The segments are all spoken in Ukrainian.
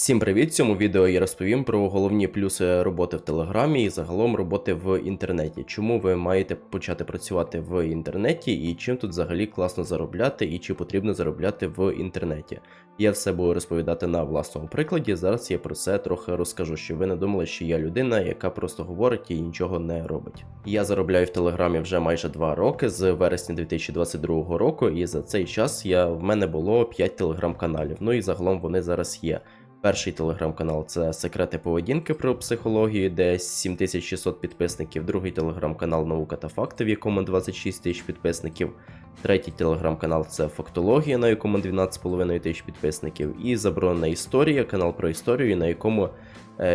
Всім привіт! В цьому відео я розповім про головні плюси роботи в Телеграмі і загалом роботи в інтернеті. Чому ви маєте почати працювати в інтернеті і чим тут взагалі класно заробляти, і чи потрібно заробляти в інтернеті. Я все буду розповідати на власному прикладі. Зараз я про це трохи розкажу, щоб ви не думали, що я людина, яка просто говорить і нічого не робить. Я заробляю в Телеграмі вже майже 2 роки з вересня 2022 року, і за цей час я в мене було 5 телеграм-каналів. Ну і загалом вони зараз є. Перший телеграм-канал це секрети поведінки про психологію, де 7600 підписників. Другий телеграм-канал Наука та факти, в якому 26 тисяч підписників. Третій телеграм-канал це Фактологія, на якому 12,5 тисяч підписників. І Заборонена історія, канал про історію, на якому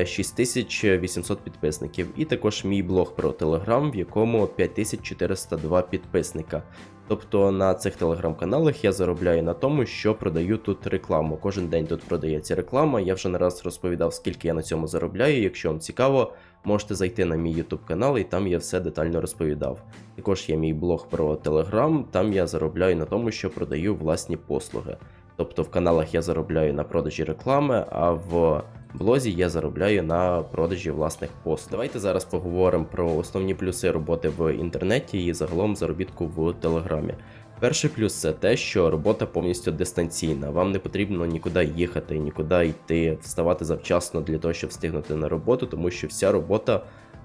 6800 підписників. І також мій блог про Телеграм, в якому 5402 підписника. Тобто на цих телеграм-каналах я заробляю на тому, що продаю тут рекламу. Кожен день тут продається реклама. Я вже не раз розповідав, скільки я на цьому заробляю. Якщо вам цікаво, можете зайти на мій YouTube канал, і там я все детально розповідав. Також є мій блог про Телеграм, там я заробляю на тому, що продаю власні послуги. Тобто в каналах я заробляю на продажі реклами, а в блозі я заробляю на продажі власних послуг. Давайте зараз поговоримо про основні плюси роботи в інтернеті і загалом заробітку в Телеграмі. Перший плюс це те, що робота повністю дистанційна. Вам не потрібно нікуди їхати, нікуди йти, вставати завчасно для того, щоб встигнути на роботу, тому що вся робота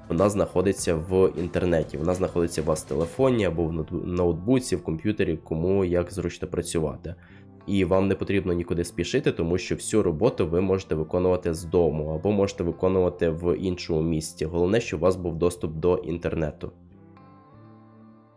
вона знаходиться в інтернеті. Вона знаходиться у вас в телефоні або в ноут- ноутбуці, в комп'ютері, кому як зручно працювати. І вам не потрібно нікуди спішити, тому що всю роботу ви можете виконувати з дому або можете виконувати в іншому місці. Головне, щоб у вас був доступ до інтернету.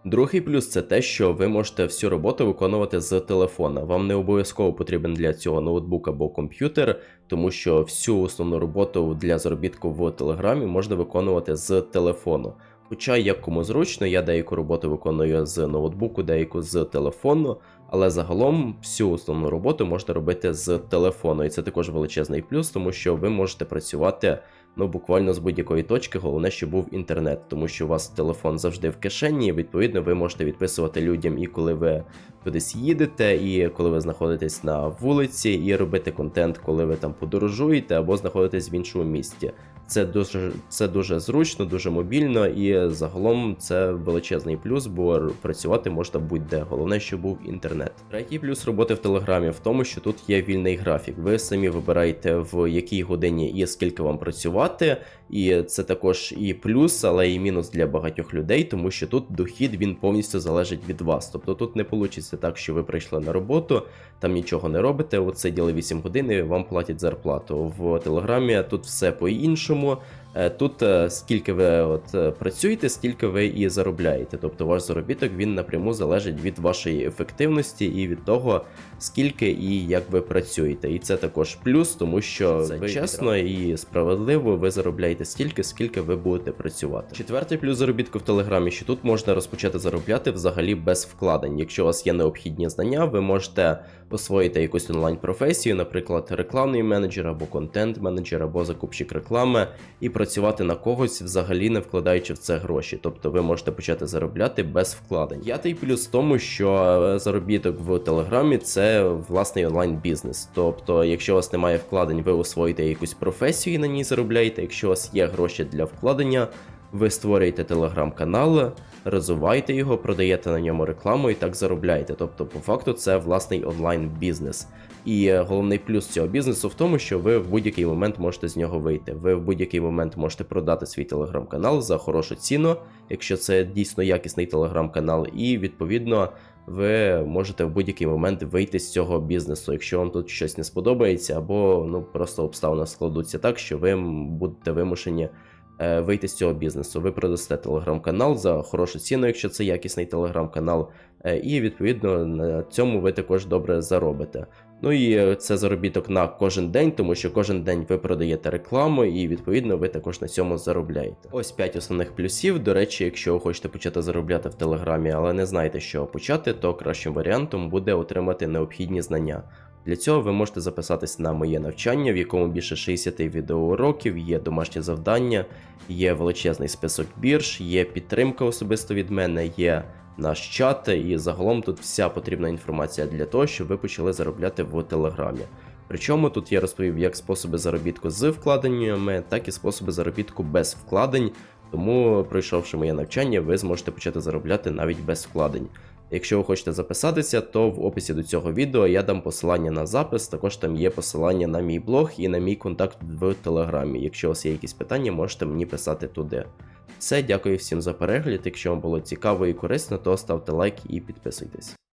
Другий плюс це те, що ви можете всю роботу виконувати з телефона. Вам не обов'язково потрібен для цього ноутбук або комп'ютер, тому що всю основну роботу для заробітку в Телеграмі можна виконувати з телефону. Хоча як кому зручно, я деяку роботу виконую з ноутбуку, деяку з телефону, але загалом всю основну роботу можна робити з телефону, і це також величезний плюс, тому що ви можете працювати ну буквально з будь-якої точки, головне, щоб був інтернет, тому що у вас телефон завжди в кишені, і відповідно ви можете відписувати людям і коли ви кудись їдете, і коли ви знаходитесь на вулиці, і робити контент, коли ви там подорожуєте або знаходитесь в іншому місті. Це дуже це дуже зручно, дуже мобільно і загалом це величезний плюс, бо працювати можна будь-де. Головне, щоб був інтернет. Третій плюс роботи в телеграмі в тому, що тут є вільний графік. Ви самі вибираєте в якій годині і скільки вам працювати, і це також і плюс, але і мінус для багатьох людей, тому що тут дохід він повністю залежить від вас. Тобто тут не вийде так, що ви прийшли на роботу, там нічого не робите. От сиділи 8 годин і вам платять зарплату. В телеграмі тут все по-іншому. como Тут е, скільки ви от е, працюєте, стільки ви і заробляєте. Тобто ваш заробіток він напряму залежить від вашої ефективності і від того, скільки і як ви працюєте. І це також плюс, тому що Це ви чесно і справедливо ви заробляєте стільки, скільки ви будете працювати. Четвертий плюс заробітку в Телеграмі, що тут можна розпочати заробляти взагалі без вкладень. Якщо у вас є необхідні знання, ви можете освоїти якусь онлайн-професію, наприклад, рекламний менеджер або контент-менеджер, або закупщик реклами, і працювати на когось, взагалі не вкладаючи в це гроші. Тобто ви можете почати заробляти без вкладень. П'ятий плюс в тому, що е, заробіток в Телеграмі це власний онлайн-бізнес. Тобто, якщо у вас немає вкладень, ви освоїте якусь професію і на ній заробляєте. Якщо у вас є гроші для вкладення, ви створюєте телеграм-канал, розвиваєте його, продаєте на ньому рекламу і так заробляєте. Тобто, по факту, це власний онлайн-бізнес. І е, головний плюс цього бізнесу в тому, що ви в будь-який момент можете з нього вийти. Ви в будь-який момент можете продати свій телеграм-канал за хорошу ціну, якщо це дійсно якісний телеграм-канал, і відповідно. Ви можете в будь-який момент вийти з цього бізнесу, якщо вам тут щось не сподобається, або ну просто обставини складуться так, що ви будете вимушені вийти з цього бізнесу. Ви продасте телеграм-канал за хорошу ціну, якщо це якісний телеграм-канал, е, і відповідно на цьому ви також добре заробите. Ну і е, це заробіток на кожен день, тому що кожен день ви продаєте рекламу, і відповідно ви також на цьому заробляєте. Ось 5 основних плюсів. До речі, якщо ви хочете почати заробляти в Телеграмі, але не знаєте, чого почати, то кращим варіантом буде отримати необхідні знання. Для цього ви можете записатись на моє навчання, в якому більше 60 відеоуроків, є домашні завдання, є величезний список бірж, є підтримка особисто від мене, є наш чат, і загалом тут вся потрібна інформація для того, щоб ви почали заробляти в Телеграмі. Причому тут я розповів як способи заробітку з вкладеннями, так і способи заробітку без вкладень. Тому, пройшовши моє навчання, ви зможете почати заробляти навіть без вкладень. Якщо ви хочете записатися, то в описі до цього відео я дам посилання на запис, також там є посилання на мій блог і на мій контакт в Телеграмі. Якщо у вас є якісь питання, можете мені писати туди. Все, дякую всім за перегляд. Якщо вам було цікаво і корисно, то ставте лайк і підписуйтесь.